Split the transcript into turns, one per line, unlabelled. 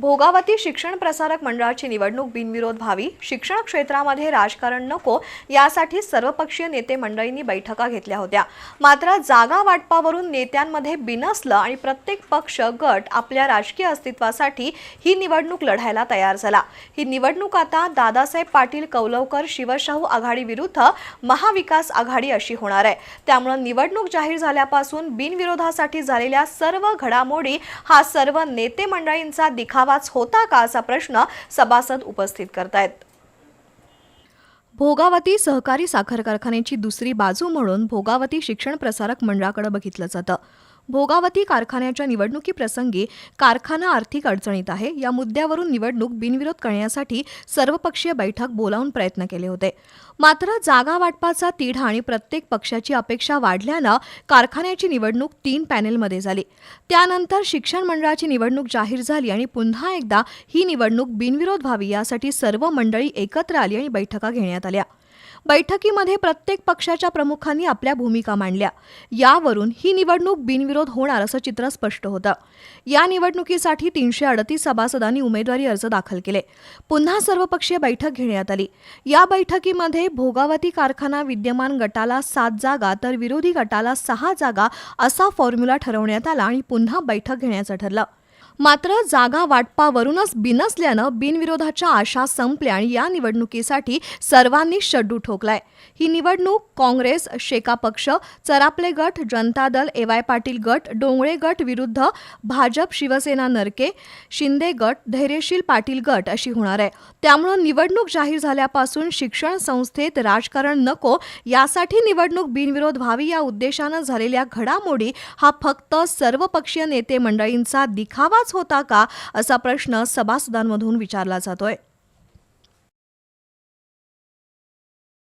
भोगावती शिक्षण प्रसारक मंडळाची निवडणूक बिनविरोध व्हावी शिक्षण क्षेत्रामध्ये राजकारण नको यासाठी सर्वपक्षीय नेते मंडळींनी बैठका घेतल्या होत्या. मात्र जागा वाटपावरून नेत्यांमध्ये बिनसलं आणि प्रत्येक पक्ष गट आपल्या राजकीय अस्तित्वासाठी ही निवडणूक लढायला तयार झाला. ही निवडणूक आता दादासाहेब पाटील कौलवकर शिवशाहू आघाडी विरुद्ध महाविकास आघाडी अशी होणार आहे. त्यामुळे निवडणूक जाहीर झाल्यापासून बिनविरोधासाठी झालेल्या सर्व घडामोडी हा सर्व नेते मंडळींचा दिखावा आवाज होता का असा प्रश्न सभासद उपस्थित करतायत. भोगावती सहकारी साखर कारखान्याची दुसरी बाजू म्हणून भोगावती शिक्षण प्रसारक मंडळाकडे बघितलं जातं. भोगावती कारखान्याच्या निवडणुकीप्रसंगी कारखाना आर्थिक अडचणीत आहे. या मुद्द्यावरून निवडणूक बिनविरोध करण्यासाठी सर्वपक्षीय बैठक बोलावून प्रयत्न केले होते. मात्र जागा वाटपाचा तिढा आणि प्रत्येक पक्षाची अपेक्षा वाढल्यानं कारखान्याची निवडणूक तीन पॅनेलमध्ये झाली. त्यानंतर शिक्षण मंडळाची निवडणूक जाहीर झाली आणि पुन्हा एकदा ही निवडणूक बिनविरोध व्हावी यासाठी सर्व मंडळी एकत्र आली आणि बैठका घेण्यात आल्या. बैठकीमध्ये प्रत्येक पक्षाच्या प्रमुखांनी आपल्या भूमिका मांडल्या. यावरून ही निवडणूक बिनविरोध होणार असं चित्र स्पष्ट होतं. या निवडणुकीसाठी तीनशे अडतीस सभासदांनी उमेदवारी अर्ज दाखल केले. पुन्हा सर्वपक्षीय बैठक घेण्यात आली. या बैठकीमध्ये भोगावती कारखाना विद्यमान गटाला सात जागा तर विरोधी गटाला सहा जागा असा फॉर्म्युला ठरवण्यात आला आणि पुन्हा बैठक घेण्याचं ठरलं. मात्र जागा वाटपावरूनच बिनसल्यानं बिनविरोधाच्या आशा संपल्या आणि या निवडणुकीसाठी सर्वांनी शड्डू ठोकलाय. ही निवडणूक काँग्रेस शेका पक्ष चरापले गट जनता दल एवाय पाटील गट डोंगळे गट विरुद्ध भाजप शिवसेना नरके शिंदे गट धैर्यशील पाटील गट अशी होणार आहे. त्यामुळं निवडणूक जाहीर झाल्यापासून शिक्षण संस्थेत राजकारण नको यासाठी निवडणूक बिनविरोध व्हावी या उद्देशानं झालेल्या घडामोडी हा फक्त सर्वपक्षीय नेते मंडळींचा दिखावाच होता का असा प्रश्न सभासदांमधून विचारला जातोय.